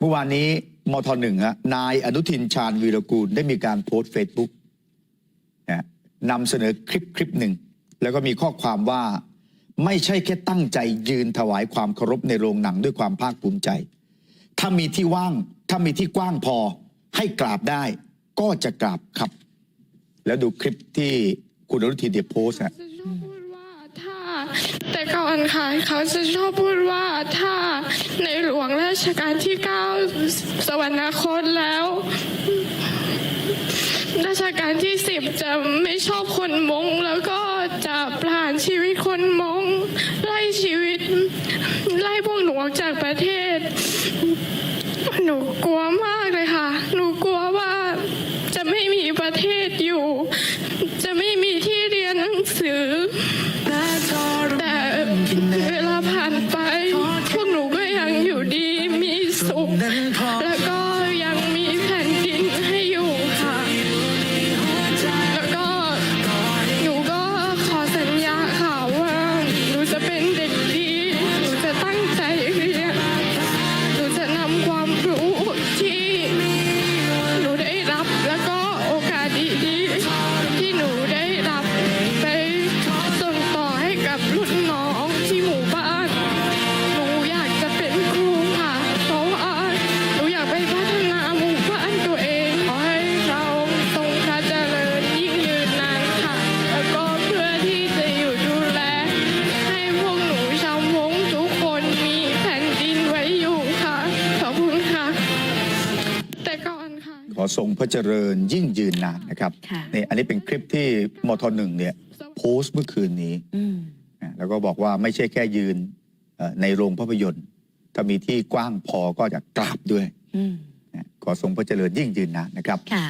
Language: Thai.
เมื่อวานนี้มทหนึ่งฮะนายอนุทินชาญวีรกูลได้มีการโพสต์เฟซบุ๊กนะนำเสนอคลิปคลิปหนึ่ง แล้วก็มีข้อความว่าไม่ใช่แค่ตั้งใจยืนถวายความเคารพในโรงหนังด้วยความภาคภูมิใจ ถ้ามีที่ว่าง ถ้ามีที่กว้างพอให้กราบได้ ก็จะกราบครับ แล้วดูคลิปที่คุณอนุทินเดียโพสต์ฮะจะชอบพูดว่าถ้าแต่ก่อนค่ะเขาจะชอบพูดว่าถ้าในหลวงราชการที่เก้าสวรรคตแล้ว ราชการที่สิบจะไม่ชอบคนมง แล้วก็จะประหารชีวิตคนมง ไล่ชีวิต ไล่พวกหนูออกจากประเทศ หนูกลัวมากเลยค่ะ หนูกลัวว่าจะไม่มีประเทศอยู่ จะไม่มีที่เรียนหนังสือ อนค่ะขอทรงพระเจริญยิ่งยืนนานนะครับค่ะนี่อันนี้เป็นคลิปที่มทหนึ่งเนี่ยโพสต์เมื่อคืนนี้อืมนะแล้วก็บอกว่าไม่ใช่แค่ยืนเอ่อในโรงภาพยนตร์ ถ้ามีที่กว้างพอก็จะกราบด้วยอืมนะขอทรงพระเจริญยิ่งยืนนานนะครับค่ะ